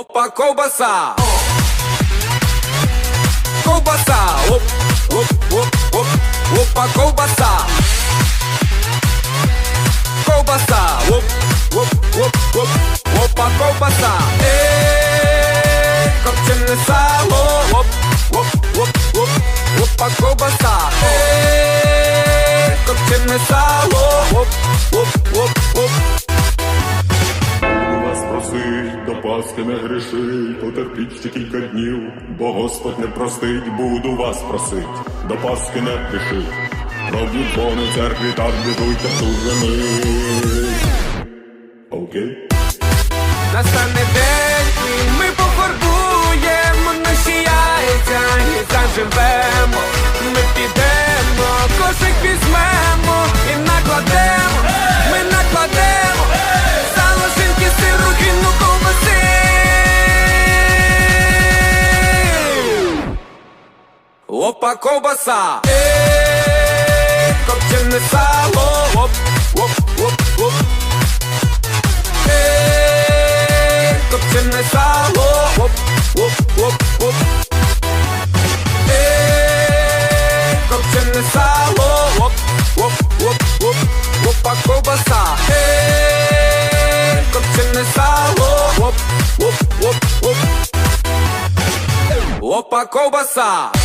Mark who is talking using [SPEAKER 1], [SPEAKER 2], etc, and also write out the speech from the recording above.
[SPEAKER 1] опа, ковбаса. Ковбаса, оп, оп, оп, оп, опа, ковбаса. Ковбаса, оп, оп, оп, оп, опа, ковбаса. Ей, копчене сало, оп, оп, оп, оп, опа, ковбаса. Ей, копчене сало,
[SPEAKER 2] до Пасхи не греши, потерпіть ще кілька днів, бо Господь не простить, буду вас просить, до Пасхи не грішить. Робіть дзвони церкві, так дуже мить. Окей?
[SPEAKER 1] Настане день, Опа, ковбаса! Ей, копчене сало, оп, оп, оп, оп. Ей, копчене сало, оп, оп, оп, оп. Ей, копчене сало, оп, оп, оп, оп, опа, ковбаса. Ей, копчене сало, оп, оп, оп, оп. Опа, ковбаса.